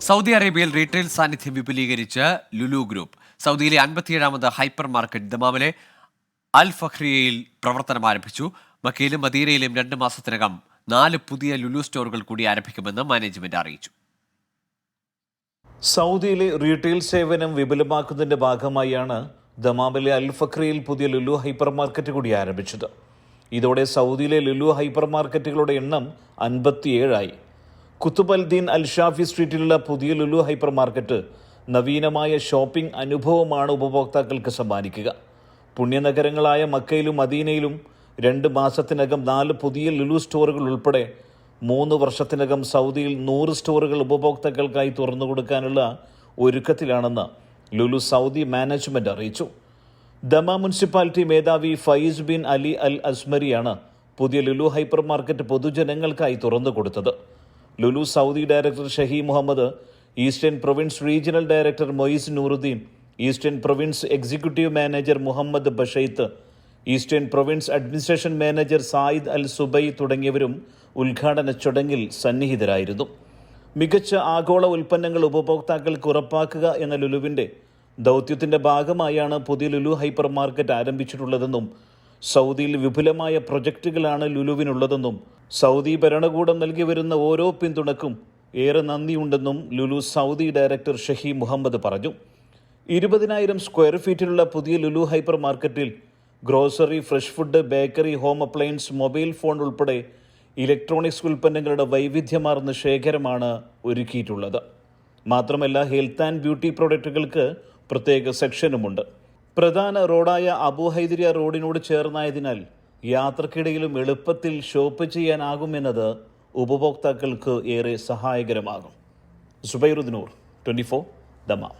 Saudi അറേബ്യയിൽ retail സാന്നിധ്യം വിപുലീകരിച്ച് Lulu group സൗദിയിലെ അൻപത്തിയേഴാമത് ഹൈപ്പർ മാർക്കറ്റ് ദമാമിലെ അൽ ഫഖ്രിയയിൽ പ്രവർത്തനം ആരംഭിച്ചു. മക്കയിലും മദീനയിലും രണ്ട് മാസത്തിനകം നാല് പുതിയ ലുലു സ്റ്റോറുകൾ കൂടി ആരംഭിക്കുമെന്ന് മാനേജ്മെന്റ് അറിയിച്ചു. സൗദിയിലെ റീറ്റെയിൽ സേവനം വിപുലമാക്കുന്നതിന്റെ ഭാഗമായാണ് ദമാമിലെ അൽ ഫഖ്രിയിൽ പുതിയ ലുലു ഹൈപ്പർ മാർക്കറ്റ് കൂടി ആരംഭിച്ചത്. ഇതോടെ സൗദിയിലെ ലുലു ഹൈപ്പർ മാർക്കറ്റുകളുടെ എണ്ണം അൻപത്തിയേഴായി. കുത്തുബ് അൽ ഷാഫി സ്ട്രീറ്റിലുള്ള പുതിയ ലുലു ഹൈപ്പർ മാർക്കറ്റ് നവീനമായ ഷോപ്പിംഗ് അനുഭവമാണ് ഉപഭോക്താക്കൾക്ക് സമ്മാനിക്കുക. പുണ്യനഗരങ്ങളായ മക്കയിലും മദീനയിലും രണ്ട് മാസത്തിനകം നാല് പുതിയ ലുലു സ്റ്റോറുകൾ ഉൾപ്പെടെ മൂന്ന് വർഷത്തിനകം സൗദിയിൽ നൂറ് സ്റ്റോറുകൾ ഉപഭോക്താക്കൾക്കായി തുറന്നു കൊടുക്കാനുള്ള ഒരുക്കത്തിലാണെന്ന് ലുലു സൗദി മാനേജ്മെന്റ് അറിയിച്ചു. ദമ മുനിസിപ്പാലിറ്റി മേധാവി ഫൈസ് ബിൻ അലി അൽ അസ്മരിയാണ് പുതിയ ലുലു ഹൈപ്പർ മാർക്കറ്റ് പൊതുജനങ്ങൾക്കായി തുറന്നു കൊടുത്തത്. Lulu Saudi director Shahi Muhammad Eastern Province regional director Mois Nooruddeen Eastern Province executive manager Muhammad Basheeth Eastern Province administration manager Zayed Al Subai തുടങ്ങിയവരും ഉദ്ഘാടന ചടങ്ങിൽ സന്നിഹിതരായിരുന്നു. മികച്ച ആഗോള ഉൽപ്പന്നങ്ങൾ ഉപഭോക്താക്കൾക്ക് ഉറപ്പാക്കുക എന്ന ലുലുവിന്റെ ദൗത്യത്തിന്റെ ഭാഗമായാണ് പുതിയ ലുലു ഹൈപ്പർ മാർക്കറ്റ് ആരംഭിച്ചിട്ടുള്ളതെന്നും സൗദിയിൽ വിപുലമായ പ്രൊജക്റ്റുകളാണ് ലുലുവിനുള്ളതെന്നും സൗദി ഭരണകൂടം നൽകി വരുന്ന ഓരോ പിന്തുണക്കും ഏറെ നന്ദിയുണ്ടെന്നും ലുലു സൗദി ഡയറക്ടർ ഷഹി മുഹമ്മദ് പറഞ്ഞു. ഇരുപതിനായിരം സ്ക്വയർ ഫീറ്റിലുള്ള പുതിയ Lulu hypermarket grocery fresh food bakery home appliance mobile phone ഉൾപ്പെടെ ഇലക്ട്രോണിക്സ് ഉൽപ്പന്നങ്ങളുടെ വൈവിധ്യമാർന്ന ശേഖരമാണ് ഒരുക്കിയിട്ടുള്ളത്. മാത്രമല്ല ഹെൽത്ത് ആൻഡ് ബ്യൂട്ടി പ്രോഡക്റ്റുകൾക്ക് പ്രത്യേക സെക്ഷനുമുണ്ട്. പ്രധാന റോഡായ അബുഹൈദരിയ റോഡിനോട് ചേർന്നായതിനാൽ യാത്രക്കിടയിലും എളുപ്പത്തിൽ ഷോപ്പ് ചെയ്യാനാകുമെന്നത് ഉപഭോക്താക്കൾക്ക് ഏറെ സഹായകരമാകും. Zubairuddeen Noor twenty four Dammam.